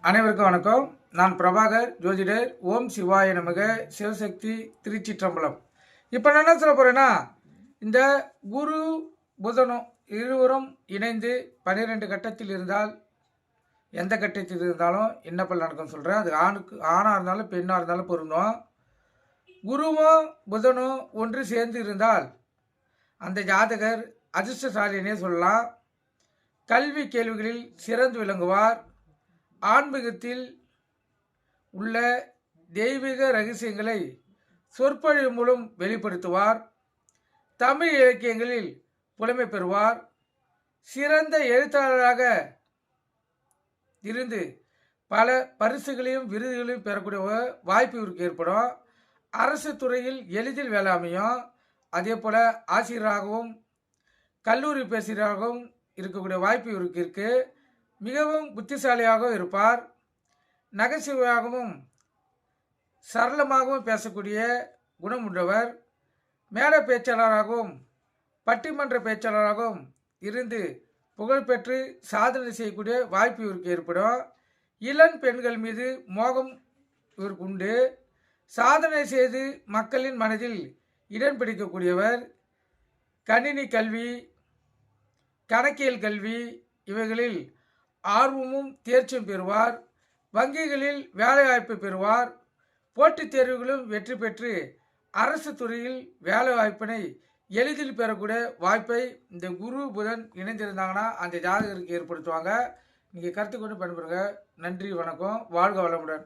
அனைவருக்கும் வணக்கம். நான் பிரபாகர் ஜோதிடர். ஓம் சிவாய நமக. சிவசக்தி திருச்சிற்றம்பலம். இப்போ நான் என்ன சொல்ல போகிறேன்னா இந்த குரு புதனும் இருவரும் இணைந்து பன்னிரெண்டு கட்டத்தில் இருந்தால் எந்த கட்டத்தில் இருந்தாலும் என்ன பல நடக்கும் சொல்கிறேன் அது ஆணுக்கு ஆணாக இருந்தாலும் பெண்ணாக இருந்தாலும் பொருந்தும். குருவும் புதனும் ஒன்று சேர்ந்து இருந்தால் அந்த ஜாதகர் அதிர்ஷ்டசாலினே சொல்லலாம். கல்வி கேள்விகளில் சிறந்து விளங்குவார். ஆன்மீகத்தில் உள்ள தெய்வீக ரகசியங்களை சொற்பொழிவு மூலம் வெளிப்படுத்துவார். தமிழ் இலக்கியங்களில் புலமை பெறுவார். சிறந்த எழுத்தாளராக இருந்து பல பரிசுகளையும் விருதுகளையும் பெறக்கூடிய வாய்ப்பு இவருக்கு ஏற்படும். அரசு துறையில் எளிதில் வேலை அமையும். அதே போல் ஆசிரியராகவும் கல்லூரி பேசியராகவும் இருக்கக்கூடிய வாய்ப்பு இவருக்கு இருக்குது மிகவும் புத்திசாலியாகவும் இருப்பார். நகைச்சுவையாகவும் சரளமாகவும் பேசக்கூடிய குணம் உள்ளவர் மேடை பேச்சாளராகவும் பட்டிமன்ற பேச்சாளராகவும் இருந்து புகழ்பெற்று சாதனை செய்யக்கூடிய வாய்ப்பு இவருக்கு ஏற்படும். இளம் பெண்கள் மீது மோகம் இவருக்கு உண்டு. சாதனை செய்து மக்களின் மனதில் இடம் பிடிக்கக்கூடியவர். கணினி கல்வி கணக்கியல் கல்வி இவைகளில் ஆர்வமும் தேர்ச்சியும் பெறுவார். வங்கிகளில் வேலைவாய்ப்பு பெறுவார். போட்டித் தேர்வுகளும் வெற்றி பெற்று அரசு துறையில் வேலைவாய்ப்பினை எளிதில் பெறக்கூடிய வாய்ப்பை இந்த குரு புதன் இணைந்திருந்தாங்கன்னா அந்த ஜாதகருக்கு ஏற்படுத்துவாங்க. நீங்கள் கருத்து கொண்டு பயன்படுங்க நன்றி வணக்கம். வாழ்க வளமுடன்.